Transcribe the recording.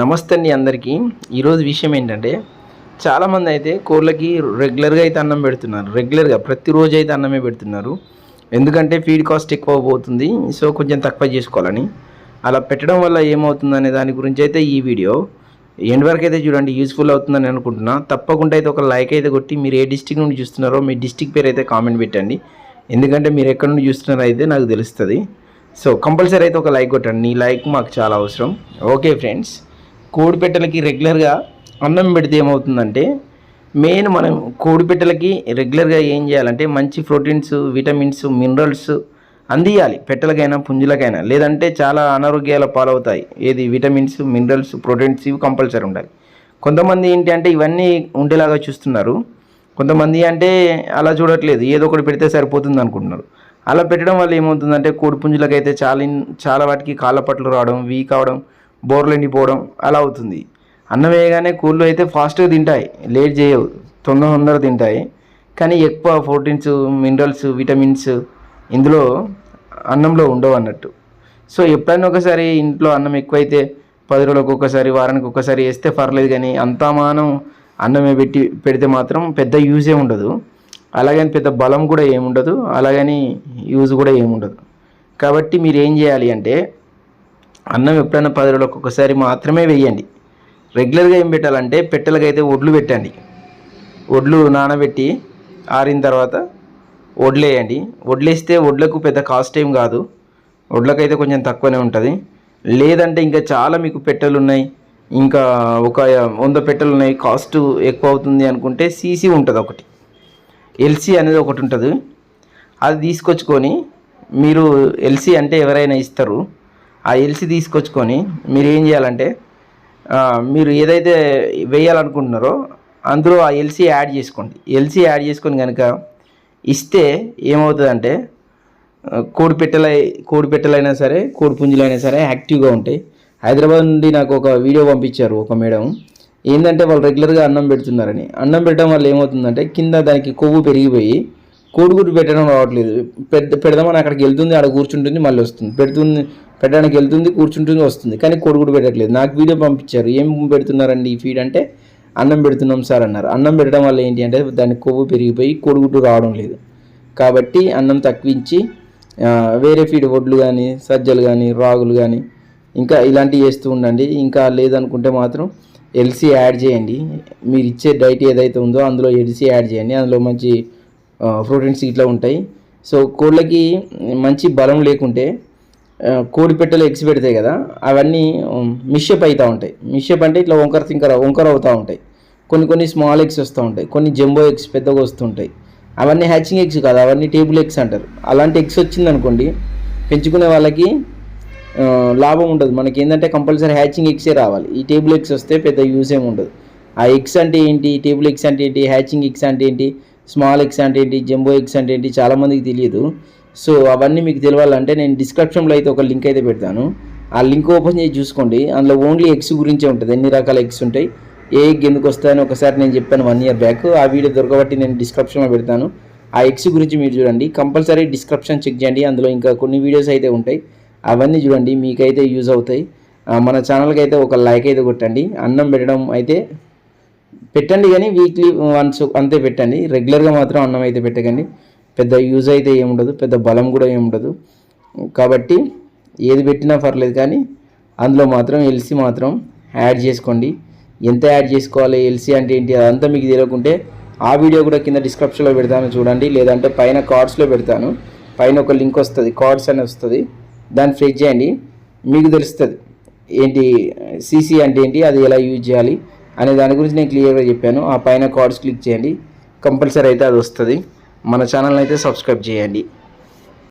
నమస్తే అండి అందరికీ. ఈరోజు విషయం ఏంటంటే చాలామంది అయితే కోళ్ళకి రెగ్యులర్గా అయితే అన్నం పెడుతున్నారు. రెగ్యులర్గా ప్రతిరోజు అయితే అన్నమే పెడుతున్నారు. ఎందుకంటే ఫీడ్ కాస్ట్ ఎక్కువ పోతుంది. సో కొంచెం తక్కువ చేసుకోవాలని. అలా పెట్టడం వల్ల ఏమవుతుంది అనే దాని గురించి అయితే ఈ వీడియో. ఎండ్ వరకు అయితే చూడండి యూస్ఫుల్ అవుతుందని అనుకుంటున్నా. తప్పకుండా అయితే ఒక లైక్ అయితే కొట్టి మీరు ఏ డిస్టిక్ నుండి చూస్తున్నారో మీ డిస్టిక్ పేరు అయితే కామెంట్ పెట్టండి. ఎందుకంటే మీరు ఎక్కడి నుండి చూస్తున్నారో అయితే నాకు తెలుస్తుంది. సో కంపల్సరీ అయితే ఒక లైక్ కొట్టండి. నీ లైక్ మాకు చాలా అవసరం. Okay friends. కోడిపెట్టలకి రెగ్యులర్గా అన్నం పెడితే ఏమవుతుందంటే మెయిన్ మనం కోడిపెట్టలకి రెగ్యులర్గా ఏం చేయాలంటే మంచి ప్రోటీన్స్ విటమిన్స్ మినరల్స్ అందియాలి. పెట్టలకైనా పుంజులకైనా. లేదంటే చాలా అనారోగ్యాల పాలవుతాయి. ఏది? విటమిన్స్ మినరల్స్ ప్రోటీన్స్ ఇవి కంపల్సరీ ఉండాలి. కొంతమంది ఏంటి అంటే ఇవన్నీ ఉండేలాగా చూస్తున్నారు. కొంతమంది అంటే అలా చూడట్లేదు. ఏదో ఒకటి పెడితే సరిపోతుంది అనుకుంటున్నారు. అలా పెట్టడం వల్ల ఏమవుతుందంటే కోడి పుంజులకైతే చాలా చాలా వాటికి కాళ్ళ పట్లు రావడం వీక్ అవడం బోర్లు ఎండిపోవడం అలా అవుతుంది. అన్నం వేయగానే కూళ్ళు అయితే ఫాస్ట్గా తింటాయి. లేట్ చేయవు. తొందర తొందర తింటాయి. కానీ ఎక్కువ ప్రోటీన్స్ మినరల్స్ విటమిన్స్ ఇందులో అన్నంలో ఉండవు అన్నట్టు. సో ఎప్పుడైనా ఒకసారి ఇంట్లో అన్నం ఎక్కువైతే పది రోజులకు ఒకసారి వారానికి ఒకసారి వేస్తే పర్లేదు కానీ అంతా మానం అన్నమే పెట్టి పెడితే మాత్రం పెద్ద యూజే ఉండదు. అలాగని పెద్ద బలం కూడా ఏముండదు అలాగని యూజ్ కూడా ఏముండదు కాబట్టి మీరు ఏం చేయాలి అంటే అన్నం ఎప్పుడైనా పది రోజులకు ఒకసారి మాత్రమే వేయండి. రెగ్యులర్గా ఏం పెట్టాలంటే పెట్టెలకైతే ఒడ్లు పెట్టండి. ఒడ్లు నానబెట్టి ఆరిన తర్వాత వడ్లు వేయండి. వడ్లేస్తే వడ్లకు పెద్ద కాస్ట్ ఏం కాదు. వడ్లకైతే కొంచెం తక్కువనే ఉంటుంది. లేదంటే ఇంకా చాలా మీకు పెట్టెలు ఉన్నాయి. ఇంకా ఒక వంద పెట్టెలు ఉన్నాయి. కాస్ట్ ఎక్కువ అవుతుంది అనుకుంటే సీసీ ఉంటుంది ఒకటి. ఎల్సీ అనేది ఒకటి ఉంటుంది. అది తీసుకొచ్చుకొని మీరు ఎల్సీ అంటే ఎవరైనా ఇస్తారు. ఆ ఎల్సీ తీసుకొచ్చుకొని మీరు ఏం చేయాలంటే మీరు ఏదైతే వేయాలనుకుంటున్నారో అందులో ఆ ఎల్సీ యాడ్ చేసుకోండి. ఎల్సీ యాడ్ చేసుకొని కనుక ఇస్తే ఏమవుతుందంటే కోడి పెట్టెల కోడి పెట్టెలైనా సరే కోడి పుంజులైనా సరే యాక్టివ్గా ఉంటాయి. హైదరాబాద్ నుండి నాకు ఒక వీడియో పంపించారు ఒక మేడం. ఏంటంటే వాళ్ళు రెగ్యులర్గా అన్నం పెడుతున్నారని. అన్నం పెట్టడం వల్ల ఏమవుతుందంటే కింద దానికి కొవ్వు పెరిగిపోయి కోడిగుడ్డు పెట్టడం రావట్లేదు. పెద్ద పెడదామని అక్కడికి వెళ్తుంది ఆడ కూర్చుంటుంది మళ్ళీ వస్తుంది. పెడుతుంది పెట్టడానికి వెళ్తుంది కూర్చుంటుంది వస్తుంది. కానీ కోడిగుడ్డు పెట్టట్లేదు. నాకు వీడియో పంపించారు. ఏం పెడుతున్నారండి ఈ ఫీడ్ అంటే? అన్నం పెడుతున్నాం సార్ అన్నారు. అన్నం పెట్టడం వల్ల ఏంటి అంటే దాని కొవ్వు పెరిగిపోయి కోడిగుడ్డు రావడం లేదు. కాబట్టి అన్నం తక్కువించి వేరే ఫీడ్ వడ్లు కానీ సజ్జలు కానీ రాగులు కానీ ఇంకా ఇలాంటివి వేస్తూ ఉండండి. ఇంకా లేదనుకుంటే మాత్రం ఎల్సీ యాడ్ చేయండి. మీరు ఇచ్చే డైట్ ఏదైతే ఉందో అందులో ఎల్సీ యాడ్ చేయండి. అందులో మంచి ప్రోటీన్స్ ఇట్లా ఉంటాయి. సో కోళ్ళకి మంచి బలం లేకుంటే కోడి పెట్టెలు ఎగ్స్ పెడతాయి కదా అవన్నీ మిషప్ అవుతూ ఉంటాయి. మిషప్ అంటే ఇట్లా వంకర తింకర వంకర అవుతూ ఉంటాయి. కొన్ని కొన్ని స్మాల్ ఎగ్స్ వస్తూ ఉంటాయి కొన్ని జంబో ఎగ్స్ పెద్దగా వస్తుంటాయి అవన్నీ హ్యాచింగ్ ఎగ్స్ కాదు అవన్నీ టేబుల్ ఎగ్స్ అంటారు. అలాంటి ఎగ్స్ వచ్చిందనుకోండి పెంచుకునే వాళ్ళకి లాభం ఉండదు. మనకి ఏంటంటే కంపల్సరీ హ్యాచింగ్ ఎగ్సే రావాలి. ఈ టేబుల్ ఎగ్స్ వస్తే పెద్ద యూస్ ఏమి ఉండదు. ఆ ఎగ్స్ అంటే ఏంటి టేబుల్ ఎగ్స్ అంటే ఏంటి హ్యాచింగ్ ఎగ్స్ అంటే ఏంటి స్మాల్ ఎగ్స్ అంటే ఏంటి జంబో ఎగ్స్ అంటే ఏంటి చాలామందికి తెలియదు. సో అవన్నీ మీకు తెలియాలంటే నేను డిస్క్రిప్షన్లో అయితే ఒక లింక్ అయితే పెడతాను. ఆ లింక్ ఓపెన్ చేసి చూసుకోండి. అందులో ఓన్లీ ఎగ్స్ గురించే ఉంటుంది. ఎన్ని రకాల ఎగ్స్ ఉంటాయి ఏ ఎగ్ ఎందుకు వస్తాయని ఒకసారి నేను చెప్పాను వన్ ఇయర్ బ్యాక్. ఆ వీడియో దొరకబట్టి నేను డిస్క్రిప్షన్లో పెడతాను. ఆ ఎగ్స్ గురించి మీరు చూడండి. కంపల్సరీ డిస్క్రిప్షన్ చెక్ చేయండి. అందులో ఇంకా కొన్ని వీడియోస్ అయితే ఉంటాయి. అవన్నీ చూడండి. మీకైతే యూజ్ అవుతాయి. మన ఛానల్కి అయితే ఒక లైక్ అయితే కొట్టండి. అన్నం పెట్టడం అయితే పెట్టండి కానీ వీక్లీ వన్స్ అంతే పెట్టండి. రెగ్యులర్గా మాత్రం అన్నం అయితే పెట్టకండి. పెద్ద యూజ్ అయితే ఏముండదు పెద్ద బలం కూడా ఏముండదు కాబట్టి ఏది పెట్టినా పర్లేదు కానీ అందులో మాత్రం ఎల్సీ మాత్రం యాడ్ చేసుకోండి. ఎంత యాడ్ చేసుకోవాలి? ఎల్సీ అంటే ఏంటి? అదంతా మీకు తెలియకుంటే ఆ వీడియో కూడా కింద డిస్క్రిప్షన్లో పెడతాను చూడండి. లేదంటే పైన కార్డ్స్లో పెడతాను. పైన ఒక లింక్ వస్తుంది. కార్డ్స్ అని వస్తుంది. దాన్ని ఫ్రెజ్ చేయండి. మీకు తెలుస్తుంది. ఏంటి? సీసీ అంటే ఏంటి? అది ఎలా యూజ్ చేయాలి? అనే దాని గురించి నేను క్లియర్గా చెప్పాను. ఆ పైన కార్డ్స్ క్లిక్ చేయండి. కంపల్సరీ అయితే అది వస్తుంది. మన ఛానల్ అయితే సబ్స్క్రైబ్ చేయండి.